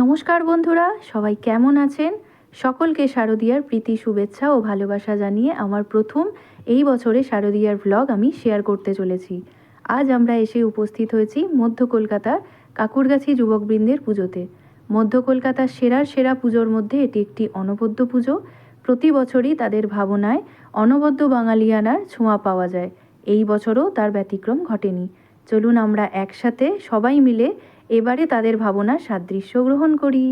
নমস্কার বন্ধুরা, সবাই কেমন আছেন? সকলকে শারদীয়ার প্রীতি, শুভেচ্ছা ও ভালোবাসা জানিয়ে আমার প্রথম এই বছরে শারদীয়ার ভ্লগ আমি শেয়ার করতে চলেছি। আজ আমরা এসে উপস্থিত হয়েছি মধ্য কলকাতার কাকুরগাছি যুবকবৃন্দের পুজোতে। মধ্য কলকাতার সেরার সেরা পুজোর মধ্যে এটি একটি অনবদ্য পুজো। প্রতি বছরই তাদের ভাবনায় অনবদ্য বাঙালিয়ানার ছোঁয়া পাওয়া যায়। এই বছরও তার ব্যতিক্রম ঘটেনি। চলুন আমরা একসাথে সবাই মিলে এবারে তাদের ভাবনার সাদৃশ্য গ্রহণ করি।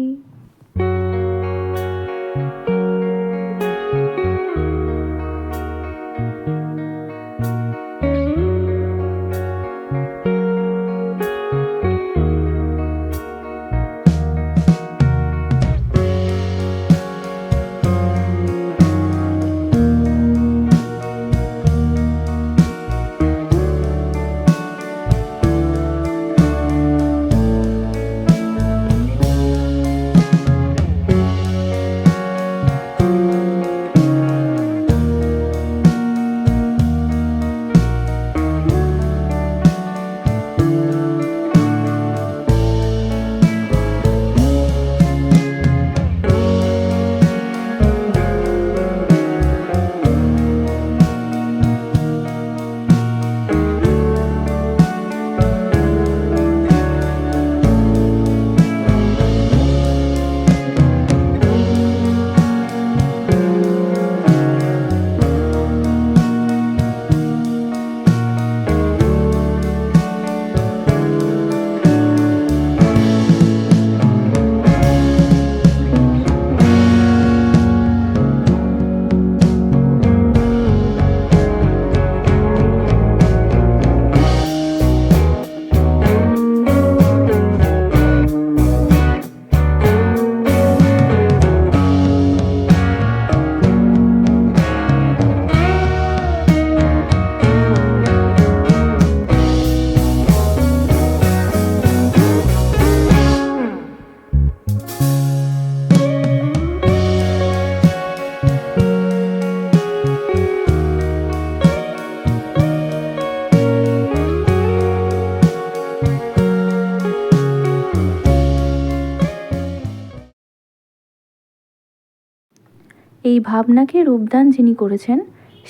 এই ভাবনাকে রূপদান যিনি করেছেন,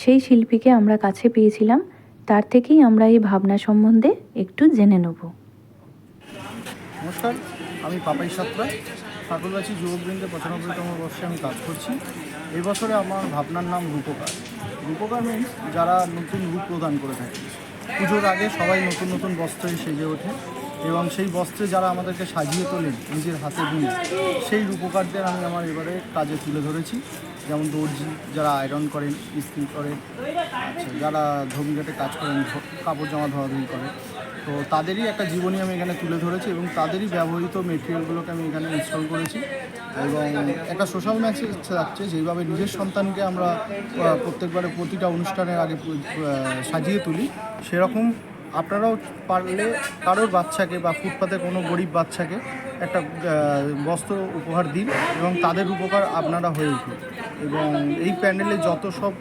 সেই শিল্পীকে আমরা কাছে পেয়েছিলাম। তার থেকেই আমরা এই ভাবনা সম্বন্ধে একটু জেনে নেব। নমস্কার, আমি পাপাই সাতরা। ঠাকুরগাছি যুবকবৃন্দের পঁচানব্বইতম বর্ষে আমি কাজ করছি। এই বছরে আমার ভাবনার নাম রূপকার। রূপকার মিন্স যারা নতুন রূপ প্রদান করে থাকে। পুজোর আগে সবাই নতুন নতুন বস্ত্রে সেজে ওঠে। এবং সেই বস্ত্রে যারা আমাদেরকে সাজিয়ে তোলেন, নিজের হাতে দিয়ে সেই রূপকারদের আমি আমার এবারে কাজে তুলে ধরেছি। যেমন দর্জি, যারা আয়রন করেন ইস্ত্রি করেন আচ্ছা যারা ধর্মঘাটে কাজ করেন কাপড় জামা ধোয়াধুয়ি করেন। তো তাদেরই একটা জীবনী আমি এখানে তুলে ধরেছি এবং তাদেরই ব্যবহৃত মেটেরিয়ালগুলোকে আমি এখানে ইনস্টল করেছি এবং একটা সোশ্যাল মেসেজ থাকছে, যেভাবে নিজের সন্তানকে আমরা প্রত্যেকবারে প্রতিটা অনুষ্ঠানের আগে সাজিয়ে তুলি, সেরকম আপনারাও পারলে কারোর বাচ্চাকে বা ফুটপাতে কোনো গরিব বাচ্চাকে একটা বস্ত্র উপহার দিন এবং তাদের উপকার আপনারা হয়ে উঠুন। এবং এই প্যান্ডেলে যত সব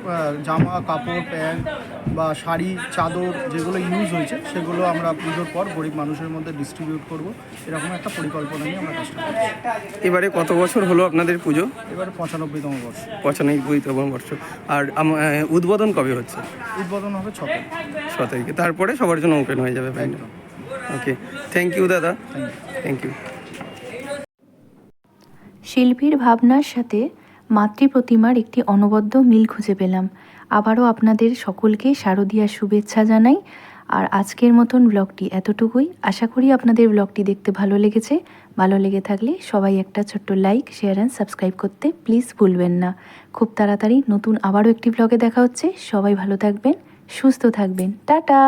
জামা কাপড় প্যান্ট বা শাড়ি চাদর যেগুলো ইউজ হয়েছে সেগুলো আমরা পুজোর পর গরিব মানুষের মধ্যে ডিস্ট্রিবিউট করব। এরকম একটা পরিকল্পনা নিয়ে আমরা কাজটা করছি। এবারে কত বছর হলো আপনাদের পুজো? এবারে পঁচানব্বইতম বর্ষ। পঁচানব্বইতম বর্ষ। আর আম- উদ্বোধন কবে হচ্ছে? উদ্বোধন হবে ছটা ছ তারিখে। তারপরে সবার জন্য ওপেন হয়ে যাবে প্যান্ডেল। ওকে থ্যাংক ইউ দাদা। থ্যাংক ইউ শিল্পীর ভাবনার সাথে মাতৃ প্রতিমার একটি অনবদ্য মিল খুঁজে পেলাম। আবারও আপনাদের সকলকে শারদীয়ার শুভেচ্ছা জানাই। আর আজকের মতন ব্লগটি এতটুকুই। আশা করি আপনাদের ব্লগটি দেখতে ভালো লেগেছে। ভালো লেগে থাকলে সবাই একটা ছোট্ট লাইক, শেয়ার অ্যান্ড সাবস্ক্রাইব করতে প্লিজ ভুলবেন না। খুব তাড়াতাড়ি নতুন আবারও একটি ব্লগে দেখা হচ্ছে। সবাই ভালো থাকবেন, সুস্থ থাকবেন। টাটা!